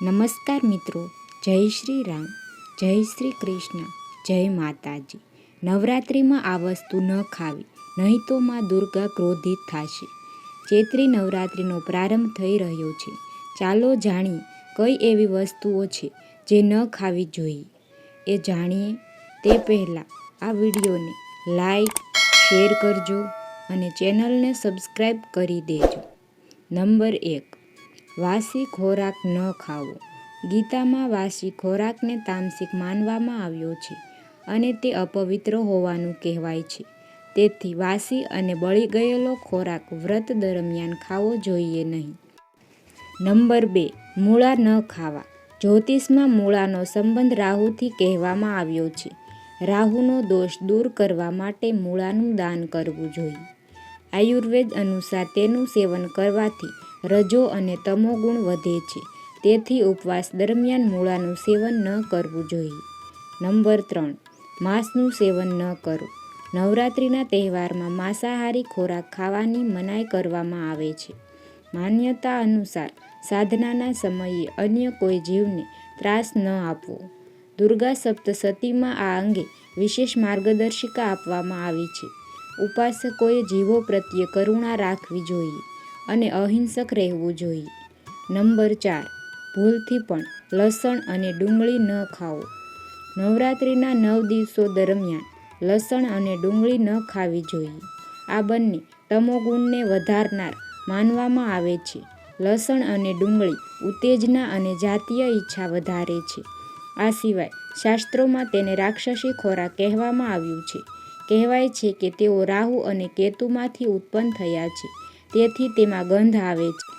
નમસ્કાર મિત્રો, જય શ્રી રામ, જય શ્રી કૃષ્ણ, જય માતાજી. નવરાત્રિમાં આ વસ્તુ ન ખાવી, નહીં તો માં દુર્ગા ક્રોધિત થશે. ચૈત્રી નવરાત્રિનો પ્રારંભ થઈ રહ્યો છે. ચાલો જાણીએ, કઈ એવી વસ્તુઓ છે જે ન ખાવી જોઈએ? એ જાણીએ તે પહેલાં આ વિડીયોને લાઈક, શેર કરજો અને ચેનલને સબસ્ક્રાઈબ કરી દેજો. નંબર એક વાસી ખોરાક ન ખાવો. ગીતામાં વાસી ખોરાકને તામસિક માનવામાં આવ્યો છે અને તે અપવિત્ર હોવાનું કહેવાય છે. તેથી વાસી અને બળી ગયેલો ખોરાક વ્રત દરમિયાન ખાવો જોઈએ નહીં. નંબર બે, મૂળા ન ખાવા. જ્યોતિષમાં મૂળાનો સંબંધ રાહુથી કહેવામાં આવ્યો છે. રાહુનો દોષ દૂર કરવા માટે મૂળાનું દાન કરવું જોઈએ. આયુર્વેદ અનુસાર તેનું સેવન કરવાથી રજો અને તમો ગુણ વધે છે. તેથી ઉપવાસ દરમિયાન મૂળાનું સેવન ન કરવું જોઈએ. નંબર ત્રણ. માંસનું સેવન ન કરો. નવરાત્રિના તહેવારમાં માંસાહારી ખોરાક ખાવાની મનાઈ કરવામાં આવે છે. માન્યતા અનુસાર સાધનાના સમયે અન્ય કોઈ જીવને ત્રાસ ન આપવો. દુર્ગા સપ્તસતીમાં આ અંગે વિશેષ માર્ગદર્શિકા આપવામાં આવી છે. ઉપાસકોએ જીવો પ્રત્યે કરુણા રાખવી જોઈએ. અને અહિંસક રહેવું જોઈએ. નંબર ચાર, ભૂલથી પણ લસણ અને ડુંગળી ન ખાઓ. નવરાત્રિના નવ દિવસો દરમિયાન લસણ અને ડુંગળી ન ખાવી જોઈએ. આ બંને તમોગુણને વધારનાર માનવામાં આવે છે. લસણ અને ડુંગળી ઉત્તેજના અને જાતીય ઈચ્છા વધારે છે. આ સિવાય શાસ્ત્રોમાં તેને રાક્ષસી ખોરાક કહેવામાં આવ્યું છે. કહેવાય છે કે તેઓ રાહુ અને કેતુમાંથી ઉત્પન્ન થયા છે. તેથી તેમાં ગંધ આવે છે.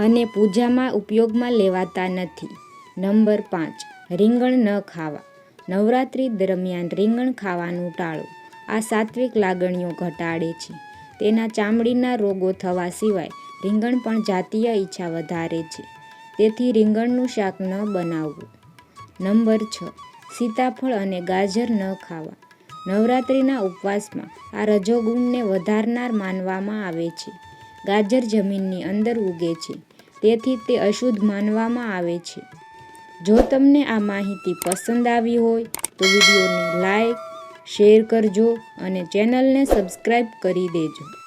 અને પૂજામાં ઉપયોગમાં લેવાતા નથી. નંબર પાંચ, રીંગણ ન ખાવા. નવરાત્રિ દરમિયાન રીંગણ ખાવાનું ટાળો. આ સાત્વિક લાગણીઓ ઘટાડે છે. તેના ચામડીના રોગો થવા સિવાય રીંગણ પણ જાતીય ઈચ્છા વધારે છે. તેથી રીંગણનું શાક ન બનાવવું. નંબર છ, સીતાફળ અને ગાજર ન ખાવા. નવરાત્રિના ઉપવાસમાં આ રજોગુણને વધારનાર માનવામાં આવે છે. ગાજર જમીનની અંદર ઉગે છે. તેથી તે અશુદ્ધ માનવામાં આવે છે. જો તમને આ માહિતી પસંદ આવી હોય, તો વિડીયોને લાઈક, શેર કરજો અને ચેનલને સબસ્ક્રાઈબ કરી દેજો.